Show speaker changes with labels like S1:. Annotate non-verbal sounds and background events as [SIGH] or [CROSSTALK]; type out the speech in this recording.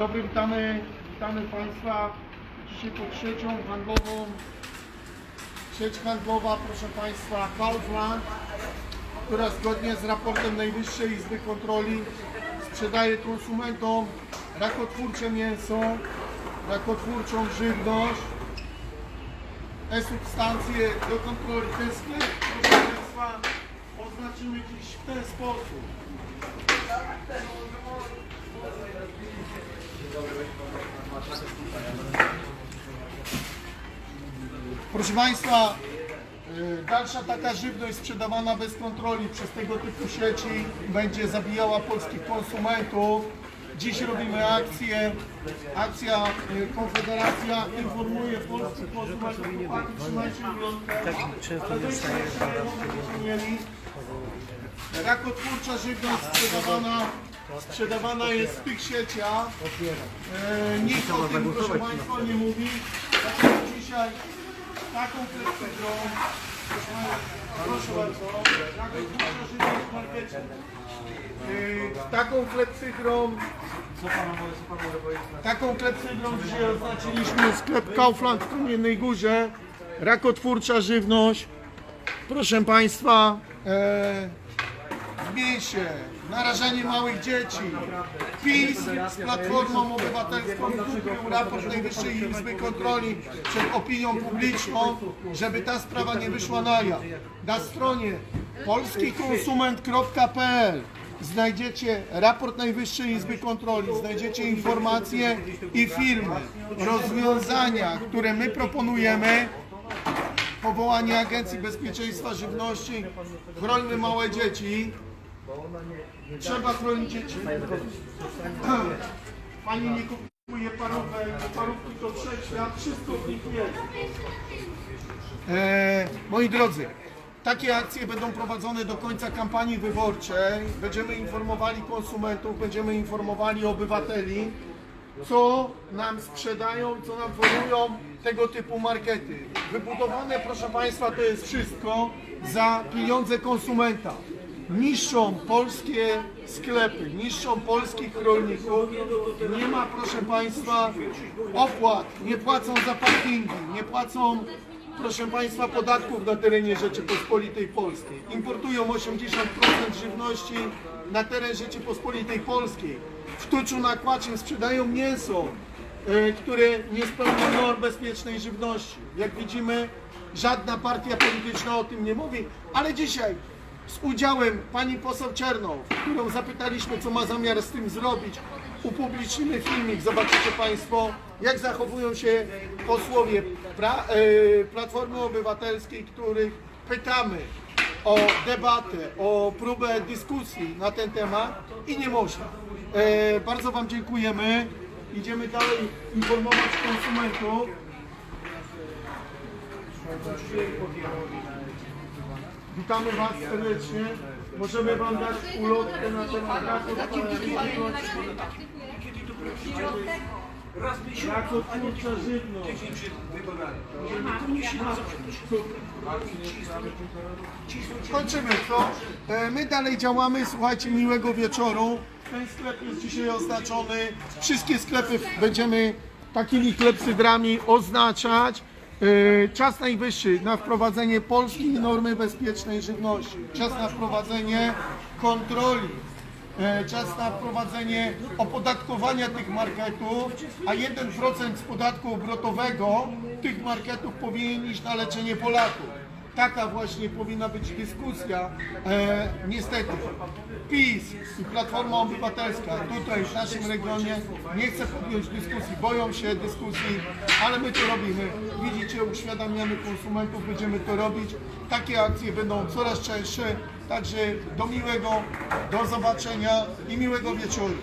S1: dobry, witamy, witamy Państwa dzisiaj pod siecią handlową. Sieć handlowa, proszę Państwa, Kaufland, która zgodnie z raportem Najwyższej Izby Kontroli sprzedaje konsumentom rakotwórcze mięso, rakotwórczą żywność, e-substancje do kontroli. Państwa, oznaczymy dziś w ten sposób. Proszę Państwa, y, dalsza taka żywność sprzedawana bez kontroli przez tego typu sieci będzie zabijała polskich konsumentów. Dziś robimy akcję. Akcja y, Konfederacja informuje polskich konsumentów. Chłopaki, Trzymajcie.
S2: Tak
S1: mieli. Rakotwórcza żywność sprzedawana, sprzedawana jest w tych sieciach. E, nikt o tym, proszę Państwa, nie mówi. Dlatego dzisiaj taką klepsydrą, proszę bardzo, rakotwórcza żywność w markecie. E, taką klepsydrą Taką klepsydrą dzisiaj oznaczyliśmy sklep Kaufland w Kamiennej Górze. Rakotwórcza żywność. Proszę Państwa, e, mięsie, narażanie małych dzieci. PiS z Platformą Obywatelską kupił raport Najwyższej Izby Kontroli przed opinią publiczną, żeby ta sprawa nie wyszła na jaw. Na stronie polskikonsument.pl znajdziecie raport Najwyższej Izby Kontroli, znajdziecie informacje i filmy, rozwiązania, które my proponujemy powołanie Agencji Bezpieczeństwa Żywności, chrońmy małe dzieci. Trzeba chronić dzieci. [LAUGHS] Pani nie kupuje parówek, parówki to wszechświat, wszystko w nich jest. E, moi drodzy, takie akcje będą prowadzone do końca kampanii wyborczej. Będziemy informowali konsumentów, będziemy informowali obywateli, co nam sprzedają, co nam formują tego typu markety. Wybudowane, proszę Państwa, to jest wszystko za pieniądze konsumenta. Niszczą polskie sklepy, niszczą polskich rolników. Nie ma, proszę Państwa, opłat, nie płacą za parkingi, nie płacą proszę Państwa, podatków na terenie Rzeczypospolitej Polskiej. Importują 80% żywności na teren Rzeczypospolitej Polskiej. W tuczu nakłaczym sprzedają mięso, e, które nie spełnia norm bezpiecznej żywności. Jak widzimy, żadna partia polityczna o tym nie mówi, ale dzisiaj z udziałem pani poseł Czernow, którą zapytaliśmy, co ma zamiar z tym zrobić, upublicznimy filmik, zobaczycie Państwo, jak zachowują się posłowie pra, e, Platformy Obywatelskiej, których pytamy o debatę, o próbę dyskusji na ten temat i nie można. E, bardzo Wam dziękujemy. Idziemy dalej informować konsumentów. Witamy Was serdecznie. Możemy Wam dać ulotkę na temat raku Rakotwórcza żywność. Kończymy to. E, My dalej działamy. Słuchajcie, miłego wieczoru. Ten sklep jest dzisiaj oznaczony. Wszystkie sklepy będziemy takimi klepsydrami oznaczać. E, Czas najwyższy na wprowadzenie polskiej normy bezpiecznej żywności. Czas na wprowadzenie kontroli. E, Czas na wprowadzenie opodatkowania tych marketów, a 1% z podatku obrotowego tych marketów powinien iść na leczenie Polaków. Taka właśnie powinna być dyskusja. E, niestety PiS i Platforma Obywatelska tutaj w naszym regionie nie chce podjąć dyskusji, boją się dyskusji, ale my to robimy. Widzicie, uświadamiamy konsumentów, będziemy to robić. Takie akcje będą coraz częstsze, także do miłego, do zobaczenia i miłego wieczoru.